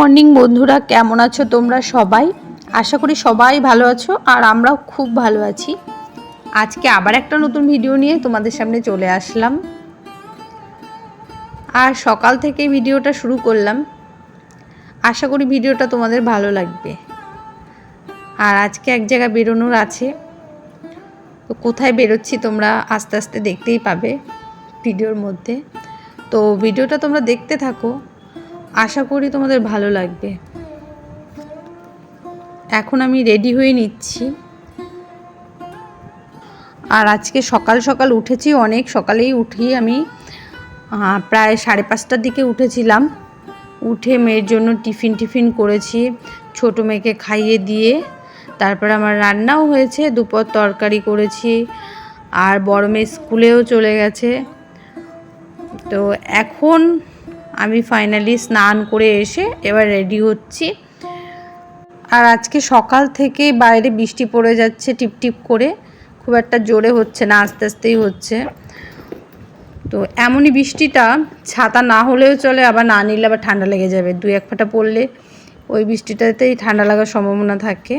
Morning বন্ধুরা, কেমন আছো তোমরা সবাই? আশা করি সবাই ভালো আছো আর আমরাও খুব ভালো আছি। আজকে আবার একটা নতুন ভিডিও নিয়ে তোমাদের সামনে চলে আসলাম। আর সকাল থেকে ভিডিওটা শুরু করলাম। আশা করি ভিডিওটা তোমাদের ভালো লাগবে। আর আজকে এক জায়গায় বেরোনোর আছে। তো কোথায় বেরোচ্ছি তোমরা আস্তে আস্তে দেখতেই পাবে ভিডিওর মধ্যে। তো ভিডিওটা তোমরা দেখতে থাকো। আশা করি তোমাদের ভালো লাগবে। এখন আমি রেডি হয়ে নিচ্ছি। আর আজকে সকাল সকাল উঠেছি, অনেক সকালেই উঠি আমি। প্রায় সাড়ে পাঁচটার দিকে উঠেছিলাম। উঠে মেয়ের জন্য টিফিন টিফিন করেছি, ছোট মেয়েকে খাইয়ে দিয়ে। তারপর আমার রান্নাও হয়েছে, দুপুর তরকারি করেছি। আর বড় মেয়ে স্কুলেও চলে গেছে। তো এখন আমি ফাইনালি স্নান করে এসে এবার রেডি হচ্ছি। আর আজকে সকাল থেকে বাইরে বৃষ্টি পড়ে যাচ্ছে টিপটিপ করে। খুব একটা জোরে হচ্ছে না, আস্তে আস্তেই হচ্ছে। তো এমনই বৃষ্টিটা, ছাতা না হলেও চলে, আবার না নিলে আবার ঠান্ডা লেগে যাবে। দু এক ফাটা পড়লে ওই বৃষ্টিটাতেই ঠান্ডা লাগার সম্ভাবনা থাকে।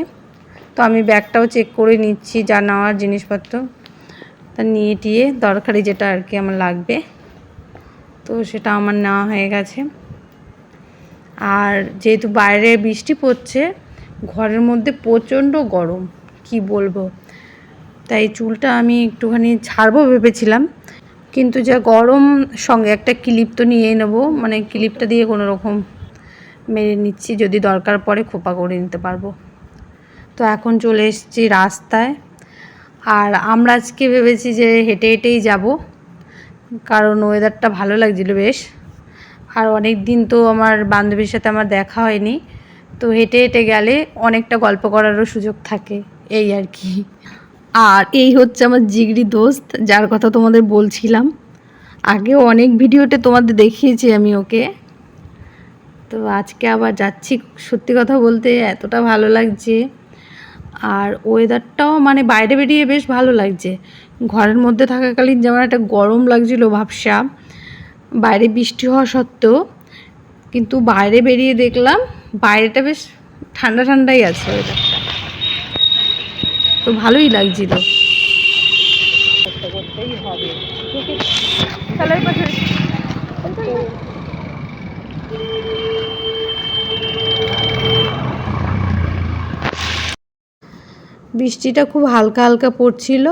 তো আমি ব্যাগটাও চেক করে নিচ্ছি, যা নেওয়ার জিনিসপত্র। তা নিয়ে টিয়ে, দরকারি যেটা আর কি আমার লাগবে। তো সেটা আমার নেওয়া হয়ে গেছে। আর যেহেতু বাইরে বৃষ্টি পড়ছে, ঘরের মধ্যে প্রচণ্ড গরম, কি বলব? তাই চুলটা আমি একটুখানি ছাড়বো ভেবেছিলাম। কিন্তু যা গরম সঙ্গে একটা ক্লিপ তো নিয়ে নেব মানে ক্লিপটা দিয়ে কোনো রকম মেরে নিচ্ছি, যদি দরকার পড়ে খোপা করে নিতে পারব। তো এখন চলে এসেছি রাস্তায়। আর আমরা আজকে ভেবেছি যে হেঁটে হেঁটেই যাব। কারণ ওয়েদারটা ভালো লাগছিল বেশ। আর অনেক দিন তো আমার বান্ধবীর সাথে আমার দেখা হয়নি। তো হেঁটে হেঁটে গেলে অনেকটা গল্প করারও সুযোগ থাকে, এই আর কি। আর এই হচ্ছে আমার জিগরি দোস্ত, যার কথা তোমাদের বলছিলাম। আগেও অনেক ভিডিওতে তোমাদের দেখিয়েছি আমি ওকে। তো আজকে আবার যাচ্ছি, সত্যি কথা বলতে এতটা ভালো লাগছে। আর ওয়েদারটাও মানে বাইরে বেরিয়ে বেশ ভালো লাগছে। ঘরের মধ্যে থাকাকালীন যেমন একটা গরম লাগছিল ভাবসা, বাইরে বৃষ্টি হওয়া সত্ত্বেও, কিন্তু বাইরে বেরিয়ে দেখলাম বাইরেটা বেশ ঠান্ডা ঠান্ডাই আছে ওয়েদারটা তো ভালোই লাগছিল। হবে বৃষ্টিটা খুব হালকা হালকা পড়ছিল।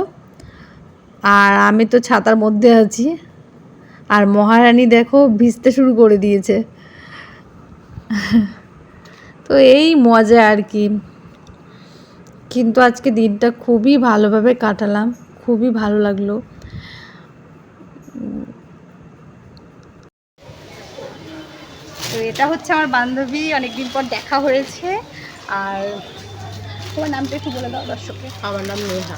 আর আমি তো ছাতার মধ্যে আছি। আর মহারানী দেখো ভিজতে শুরু করে দিয়েছে। তো এই মজা আর কি। কিন্তু আজকে দিনটা খুবই ভালোভাবে কাটালাম। খুবই ভালো লাগল। তো এটা হচ্ছে আমার বান্ধবী, অনেকদিন পর দেখা হয়েছে। আর তোমার নামটা একটু বলে দাও দর্শককে। আমার নাম নেহা।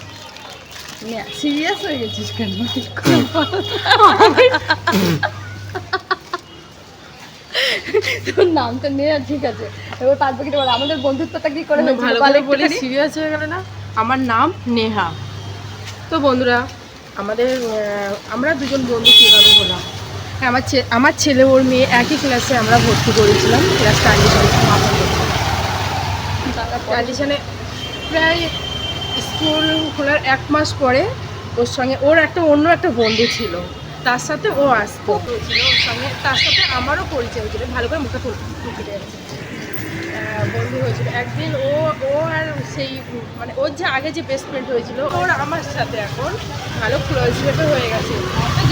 সিরিয়াস হয়ে গেছিস কেন? তোর নামটা নেওয়া ঠিক আছে। এবার পাঁচ বাকিটা বলো আমাদের বন্ধুত্বটা কি করে? ভালো বলে সিরিয়াস হয়ে গেল না? আমার নাম নেহা। তো বন্ধুরা আমাদের আমরা দুজন বন্ধু কীভাবে হলাম? হ্যাঁ, আমার আমার ছেলে ওর মেয়ে একই ক্লাসে আমরা ভর্তি করেছিলাম। ক্লাস ট্রানজিশনে ট্রানজিশনে প্রায় স্কুল খোলার এক মাস পরে ওর সঙ্গে, ওর একটা অন্য একটা বন্ধু ছিল, তার সাথে ও আসতো। ছিল ওর সঙ্গে, তার সাথে আমারও পরিচয় হয়েছিল, ভালো করে মুখে টুকে বন্ধু হয়েছিল। একদিন ও ও আর সেই মানে ওর যে আগে যে বেস্ট ফ্রেন্ড হয়েছিল, ওর আমার সাথে এখন ভালো ক্লোজ হয়ে গেছে।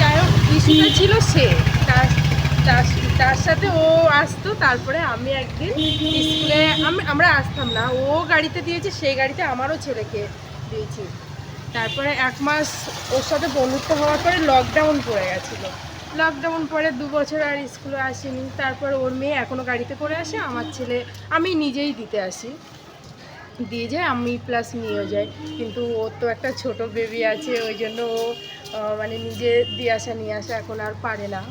যাই হোক ছিল সে, তার তার তার সাথে ও আসতো, তারপরে আমি একদিন স্কুলে আমি আমরা আসতাম না। ও গাড়িতে দিয়েছে, সেই গাড়িতে আমারও ছেলেকে দিয়েছি। তারপরে এক মাস ওর সাথে বন্ধুত্ব হওয়ার পরে লকডাউন পড়ে গেছিল। লকডাউন পরে দু বছর আর স্কুলে আসিনি। তারপর ওর মেয়ে এখনও গাড়িতে করে আসে, আমার ছেলে আমি নিজেই দিতে আসি। দিয়ে যায়, আমি প্লাস নিয়েও যাই। কিন্তু ওর তো একটা ছোট বেবি আছে, ওই জন্য ও মানে নিজে দিয়ে আসা, নিয়ে আসা এখন আর পারে না।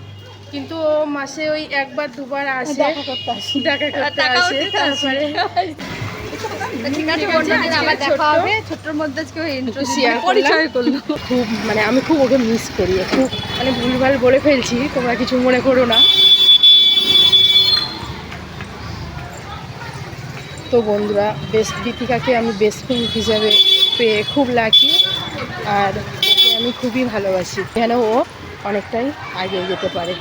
কিন্তু ও মাসে ওই একবার দুবার আসে। দেখা করতে আসি। তারপরে খুব মানে আমি খুব ওকে মিস করি। খুব মানে ভুলভাল বলে ফেলছি তোমরা কিছু মনে করো না। তো বন্ধুরা বেস্ট দীপিকাকে আমি বেস্ট ফ্রেন্ড হিসাবে পেয়ে খুব লাকি আর আমি খুবই ভালোবাসি। কেন ও অনেকটাই এগিয়ে যেতে পারে।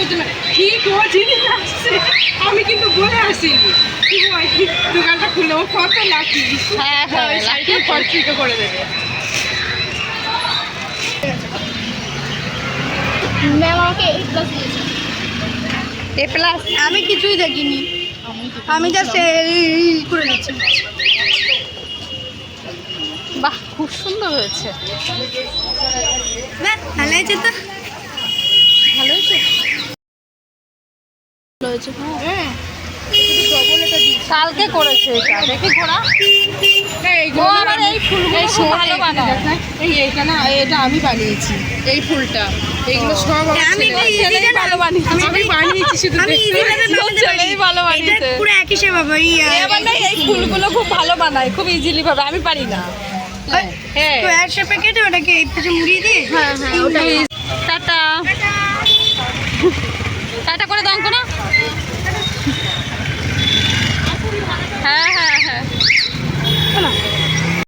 করতে জিনিস আসছে? আমি কিন্তু বলে আসিনি। দোকানটা খুলে ও কত লাকি হ্যাঁ, হ্যাঁ, করে দেবে। ম্যাম আমাকে এইট প্লাস দিয়েছে। এ প্লাস আমি কিছুই দেখিনি। আমি জাস্ট করে নিচ্ছি। বাহ খুব সুন্দর হয়েছে। ভালো হয়েছে তো ভালো হয়েছে ভালো হয়েছে হ্যাঁ কালকে করেছে এটা দেখি ঘোড়া। হ্যাঁ ও আবার আমি- এই ফুলগুলো খুব ভালো বানায়। এই এইটা না এটা আমি বানিয়েছি এই ফুলটা। এইগুলো সব আমি ভালো বানিয়েছে। আমি বানিয়েছি শুধু আমি দেখতে। easy ভাবে তোর বানাতে ভালো বানিয়েছে। পুরো একই সে বাবা এই এবার না এই ফুলগুলো খুব ভালো বানায় খুব ইজিলি ভাবে আমি পারি না। হ্যাঁ স্কোয়ার শেপে কেটে ওটাকে এই পাশে মুড়িয়ে দিয়ে হ্যাঁ হ্যাঁ ওটাই। টাটা।